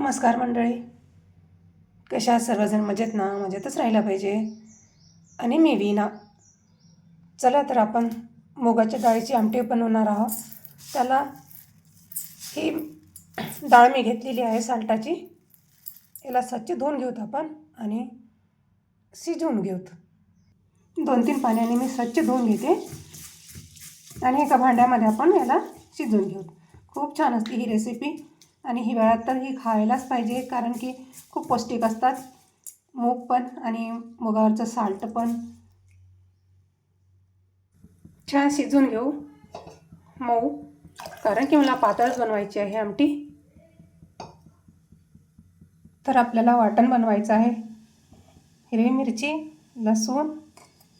नमस्कार मंडळी. कशा सर्वजण? मजेत ना? मजेतच राहिला पाहिजे. आणि मी विना चला तर आपण मुगाच्या डाळीची आमटी बनवणार आहोत. त्याला ही डाळ मी घेतलेली आहे साल्टाची. याला स्वच्छ धुवून घेऊत आपण आणि शिजवून घेऊत. दोन तीन पाण्याने मी स्वच्छ धुवून घेते. आणि एका भांड्यामध्ये आपण याला शिजवून घेऊ खूप छान असते ही रेसिपी आणि हिवाळ्यात तर ही खायलाच पाहिजे कारण की खूप पौष्टिक असतात. मूग पण आणि मुगावरचं साल्ट पण. छान शिजून घेऊ. मऊ. कारण की मला पातळच बनवायची आहे आमटी. तर आपल्याला वाटण बनवायचं आहे. हिरवी मिरची लसूण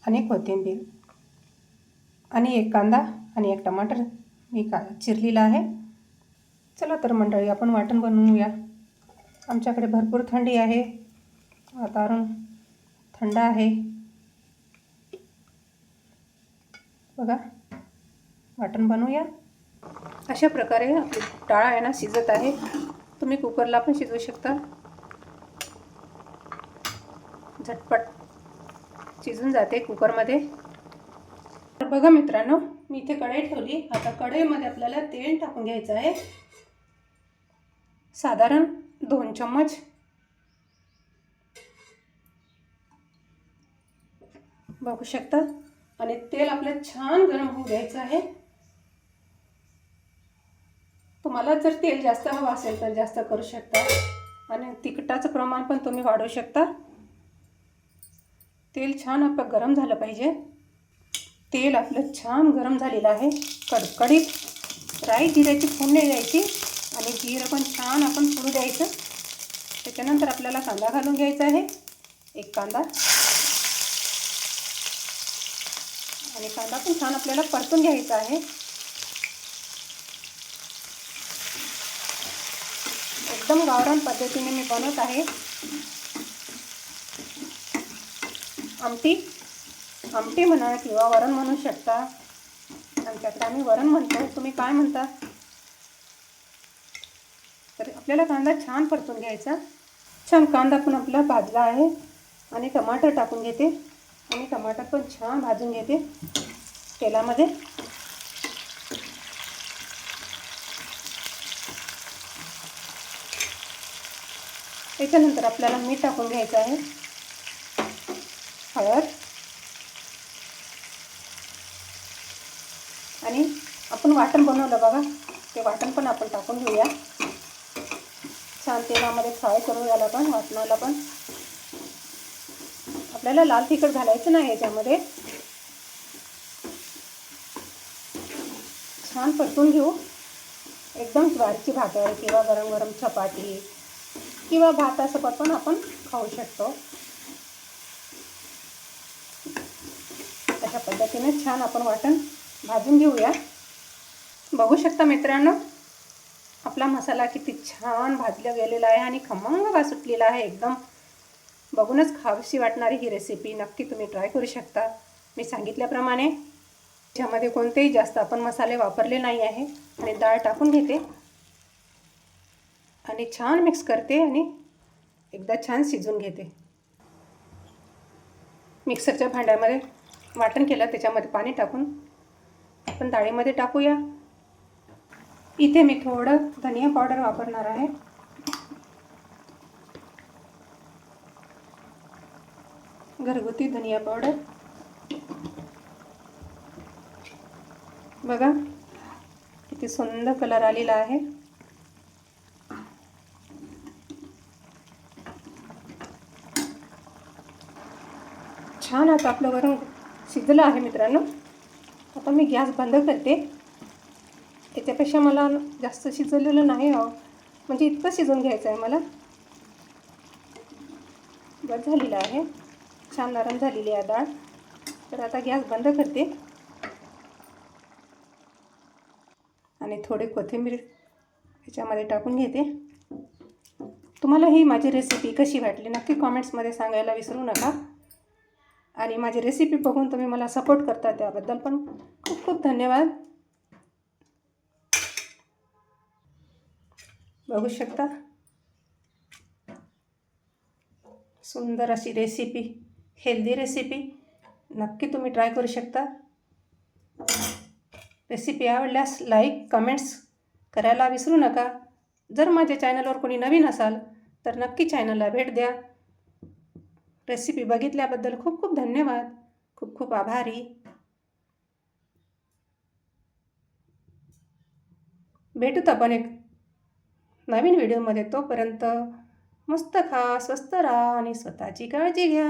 आणि कोथिंबीर. आणि एक कांदा आणि एक टमाटर मी का चिरलेला आहे. चला तर मंडळी आपण वाटण बनवूया. आमच्याकडे भरपूर थंडी आहे. वातावरण थंड आहे. बघा वाटण बनवूया. अशा प्रकारे आपली डाळ आहे ना शिजत आहे. तुम्ही कुकरला पण शिजवू शकता. झटपट शिजून जाते कुकरमध्ये. तर बघा मित्रांनो मी इथे कढई ठेवली. आता कढईमध्ये आपल्याला तेल टाकून घ्यायचं आहे. साधारण दोन चम्मच. बघू शकता. आणि तेल आपलं छान गरम होऊ द्यायचं आहे. तुम्हाला जर तेल जास्त हवं असेल तर जास्त करू शकता. आणि तिखटाचं प्रमाण पण तुम्ही वाढवू शकता. तेल छान आपलं गरम झालं पाहिजे. तेल आपलं छान गरम झालेलं आहे. कडकडीत राई जिऱ्याची फोडणी द्यायची. आणि जिरं पण छान आपण फुडू द्यायचं. त्याच्यानंतर आपल्याला कांदा घालून घ्यायचा आहे. एक कांदा. आणि कांदा पण छान आपल्याला परतून घ्यायचा आहे. एकदम गावरान पद्धतीने मी बनवत आहे. आमटी. आमटी म्हणा किंवा वरण म्हणू शकता. आमच्याकडे आम्ही वरण म्हणतो. तुम्ही काय म्हणता? आपल्याला कांदा छान परतून घ्यायचा. छान कांदा पण आपला भाजला आहे. आणि टमाटर टाकून घेते. आणि टमाटर पण छान भाजून घेते. तेलामध्ये. त्याच्यानंतर आपल्याला मीठ टाकून घ्यायचं आहे. हळद. आणि आपण वाटण बनवलं बघा. ते वाटण पण आपण टाकून घेऊया. छान तेलामध्ये फ्राय करू याला पण वाटणाला पण. आपल्याला लाल तिखट घालायचं नाही याच्यामध्ये. छान परतून घेऊ. एकदम ज्वारीची भाकर किंवा गरम गरम चपाती किंवा भातासोबत पण आपण खाऊ शकतो. अशा पद्धतीने छान आपण वाटण भाजून घेऊया. बघू शकता मित्रांनो. आपला मसाला किती छान भाजला गेलेला आहे आणि खमंग वास सुटलेला आहे एकदम. बघूनच खावीशी वाटणारी ही रेसिपी नक्की तुम्ही ट्राय करू शकता. मी सांगितल्याप्रमाणे त्याच्यामध्ये कोणतेही जास्त आपण मसाले वापरले नाही आहे. आणि डाळ टाकून घेते. आणि छान मिक्स करते आणि एकदा छान शिजून घेते. मिक्सरच्या भांड्यामध्ये वाटण केलं त्याच्यामध्ये पाणी टाकून आपण डाळीमध्ये टाकूया. इथे मी थोडं धनिया पावडर वापरणार आहे. घरगुती धनिया पावडर. बघा किती सुंदर कलर आलेला आहे. छान आता आपलं वरण शिजलं आहे मित्रांनो. आता मी गॅस बंद करते. त्याच्यापेक्षा मला जास्त शिजवलेलं नाही हवं. म्हणजे इतकं शिजवून घ्यायचं आहे मला. बस झालेलं आहे. छान नरम झालेली आहे डाळ. तर आता गॅस बंद करते. आणि थोडी कोथिंबीर ह्याच्यामध्ये टाकून घेते. तुम्हाला ही माझी रेसिपी कशी वाटली नक्की कॉमेंट्समध्ये सांगायला विसरू नका. आणि माझी रेसिपी बघून तुम्ही मला सपोर्ट करता त्याबद्दल पण खूप खूप धन्यवाद. बघू शकता सुंदर अशी रेसिपी हेल्दी रेसिपी नक्की तुम्ही ट्राय करू शकता. रेसिपी आवडल्यास लाईक कमेंट्स करायला विसरू नका. जर माझ्या चॅनलवर कोणी नवीन असाल, तर नक्की चॅनलला भेट द्या. रेसिपी बघितल्याबद्दल खूप खूप धन्यवाद. खूप खूप आभारी. भेटूत आपण एक नवीन व्हिडिओमध्ये तोपर्यंत मस्त खा स्वस्त राहा आणि स्वतःची काळजी घ्या.